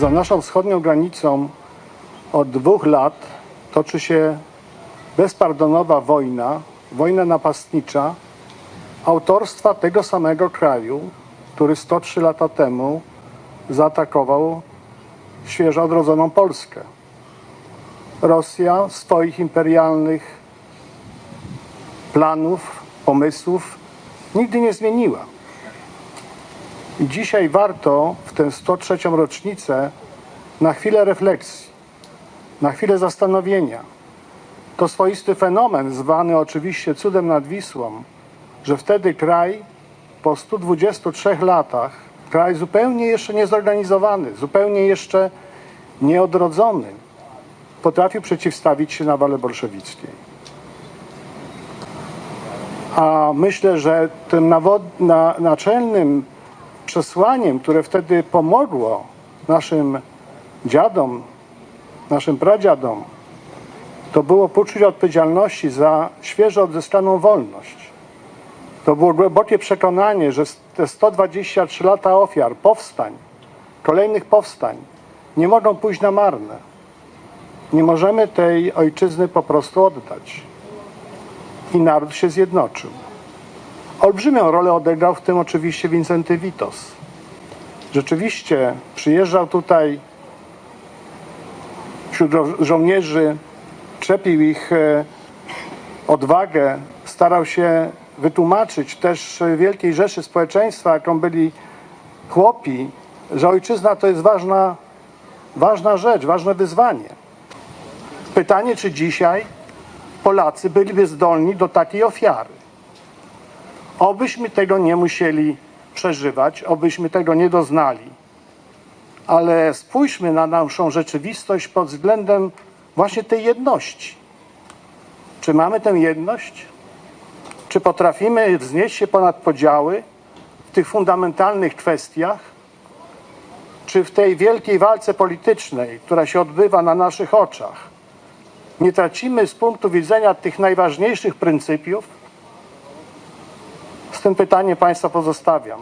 Za naszą wschodnią granicą od dwóch lat toczy się bezpardonowa wojna, wojna napastnicza autorstwa tego samego kraju, który 103 lata temu zaatakował świeżo odrodzoną Polskę. Rosja swoich imperialnych planów, pomysłów nigdy nie zmieniła. Dzisiaj warto w tę 103. rocznicę na chwilę refleksji, na chwilę zastanowienia. To swoisty fenomen, zwany oczywiście cudem nad Wisłą, że wtedy kraj po 123 latach, kraj zupełnie jeszcze niezorganizowany, zupełnie jeszcze nieodrodzony, potrafił przeciwstawić się nawale bolszewickiej. A myślę, że tym naczelnym przesłaniem, które wtedy pomogło naszym dziadom, naszym pradziadom, to było poczucie odpowiedzialności za świeżo odzyskaną wolność. To było głębokie przekonanie, że te 123 lata ofiar, powstań, kolejnych powstań, nie mogą pójść na marne. Nie możemy tej ojczyzny po prostu oddać. I naród się zjednoczył. Olbrzymią rolę odegrał w tym oczywiście Wincenty Witos. Rzeczywiście przyjeżdżał tutaj wśród żo- żołnierzy, czepił ich e, odwagę, starał się wytłumaczyć też e, wielkiej rzeszy społeczeństwa, jaką byli chłopi, że ojczyzna to jest ważna, ważna rzecz, ważne wyzwanie. Pytanie, czy dzisiaj Polacy byliby zdolni do takiej ofiary. Obyśmy tego nie musieli przeżywać, obyśmy tego nie doznali. Ale spójrzmy na naszą rzeczywistość pod względem właśnie tej jedności. Czy mamy tę jedność? Czy potrafimy wznieść się ponad podziały w tych fundamentalnych kwestiach? Czy w tej wielkiej walce politycznej, która się odbywa na naszych oczach, nie tracimy z punktu widzenia tych najważniejszych pryncypiów? Z tym pytaniem Państwa pozostawiam.